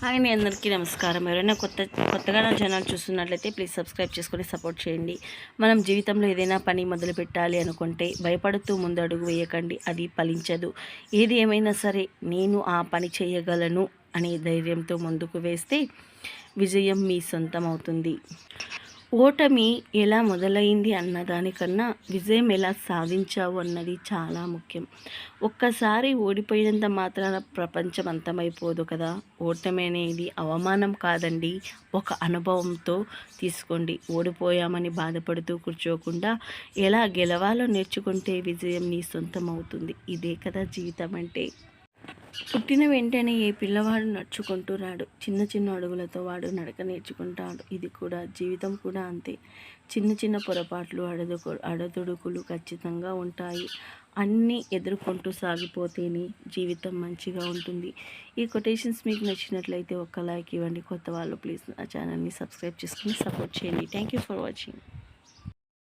Hi మీ అందరికీ నమస్కారం. ఎవరైనా కొత్త కొత్తగా నా ఛానల్ చూస్తున్నట్లయితే ప్లీజ్ సబ్స్క్రైబ్ చేసుకొని సపోర్ట్ చేయండి. మనం జీవితంలో ఏదైనా పని మొదలు పెట్టాలి అనుకుంటే భయపడుతూ ముందు అడుగు వేయకండి. అది ఫలించదు. ఏది ఏమైనా సరే నేను ఆ పని చేయగలను అనే ధైర్యంతో ముందుకు వేస్తే విజయం మీ సొంతం అవుతుంది. ఓటమి ఎలా మొదలైంది అన్నదానికన్నా విజయం ఎలా సాధించావు అన్నది చాలా ముఖ్యం. ఒక్కసారి ఓడిపోయినంత మాత్రాన ప్రపంచం అంతమైపోదు కదా. ఓటమి అనేది అవమానం కాదండి. ఒక అనుభవంతో తీసుకోండి. ఓడిపోయామని బాధపడుతూ కూర్చోకుండా ఎలా గెలవాలో నేర్చుకుంటే విజయం నీ సొంతం అవుతుంది ఇదే కదా జీవితం అంటే పుట్టిన వెంటనే ఏ పిల్లవాడు నడుచుకుంటూ రాడు చిన్న చిన్న అడుగులతో వాడు నడక నేర్చుకుంటాడు. ఇది కూడా జీవితం కూడా అంతే. చిన్న చిన్న పొరపాట్లు అడదుకు అడదుడుకులు ఖచ్చితంగా ఉంటాయి. అన్నీ ఎదుర్కొంటూ సాగిపోతేనే జీవితం మంచిగా ఉంటుంది. ఈ కొటేషన్స్ మీకు నచ్చినట్లయితే ఒక్క లైక్ ఇవ్వండి. కొత్త వాళ్ళు ప్లీజ్ నా ఛానల్ని సబ్స్క్రైబ్ చేసుకుని సపోర్ట్ చేయండి. Thank you for watching